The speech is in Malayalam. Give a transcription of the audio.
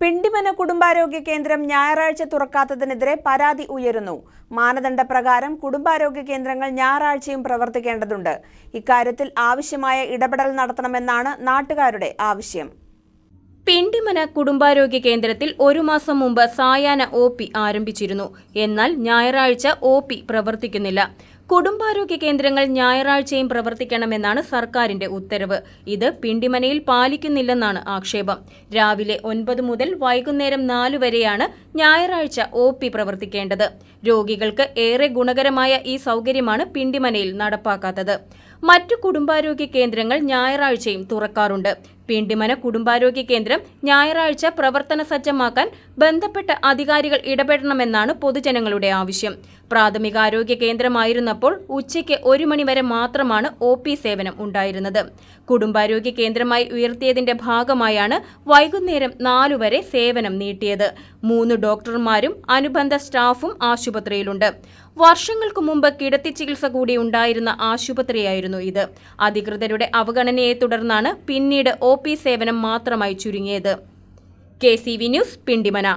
പിണ്ടിമന കുടുംബാരോഗ്യ കേന്ദ്രം ഞായറാഴ്ച തുറക്കാത്തതിനെതിരെ പരാതി ഉയരുന്നു. മാനദണ്ഡപ്രകാരം കുടുംബാരോഗ്യ കേന്ദ്രങ്ങൾ ഞായറാഴ്ചയും പ്രവർത്തിക്കേണ്ടതുണ്ട്. ഇക്കാര്യത്തിൽ ആവശ്യമായ ഇടപെടൽ നടത്തണമെന്നാണ് നാട്ടുകാരുടെ ആവശ്യം. പിണ്ടിമന കുടുംബാരോഗ്യ കേന്ദ്രത്തിൽ ഒരു മാസം മുമ്പ് സായാഹ്ന ഒ പി ആരംഭിച്ചിരുന്നു. എന്നാൽ ഞായറാഴ്ച ഒ പി പ്രവർത്തിക്കുന്നില്ല. കുടുംബാരോഗ്യ കേന്ദ്രങ്ങൾ ഞായറാഴ്ചയും പ്രവർത്തിക്കണമെന്നാണ് സർക്കാരിന്റെ ഉത്തരവ്. ഇത് പിണ്ടിമനയിൽ പാലിക്കുന്നില്ലെന്നാണ് ആക്ഷേപം. രാവിലെ ഒൻപത് മുതൽ വൈകുന്നേരം നാലു വരെയാണ് ഞായറാഴ്ച ഒ പി പ്രവർത്തിക്കേണ്ടത്. രോഗികൾക്ക് ഏറെ ഗുണകരമായ ഈ സൗകര്യമാണ് പിണ്ടിമനയിൽ നടപ്പാക്കാത്തത്. മറ്റു കുടുംബാരോഗ്യ കേന്ദ്രങ്ങൾ ഞായറാഴ്ചയും തുറക്കാറുണ്ട്. പിണ്ടിമന കുടുംബാരോഗ്യ കേന്ദ്രം ഞായറാഴ്ച പ്രവർത്തന സജ്ജമാക്കാൻ ബന്ധപ്പെട്ട അധികാരികൾ ഇടപെടണമെന്നാണ് പൊതുജനങ്ങളുടെ ആവശ്യം. പ്രാഥമികാരോഗ്യ കേന്ദ്രമായിരുന്നപ്പോൾ ഉച്ചയ്ക്ക് ഒരു മണിവരെ മാത്രമാണ് ഒ പി സേവനം ഉണ്ടായിരുന്നത്. കുടുംബാരോഗ്യ കേന്ദ്രമായി ഉയർത്തിയതിന്റെ ഭാഗമായാണ് വൈകുന്നേരം നാലുവരെ സേവനം നീട്ടിയത്. മൂന്ന് ഡോക്ടർമാരും അനുബന്ധ സ്റ്റാഫും ആശുപത്രിയിലുണ്ട്. വർഷങ്ങൾക്കു മുമ്പ് കിടത്തി ചികിത്സ കൂടി ഉണ്ടായിരുന്ന ആശുപത്രിയായിരുന്നു ഇത്. അധികൃതരുടെ അവഗണനയെ തുടർന്നാണ് പിന്നീട് ഒ സേവനം മാത്രമായി ചുരുങ്ങിയത്. K C V news Pindimana.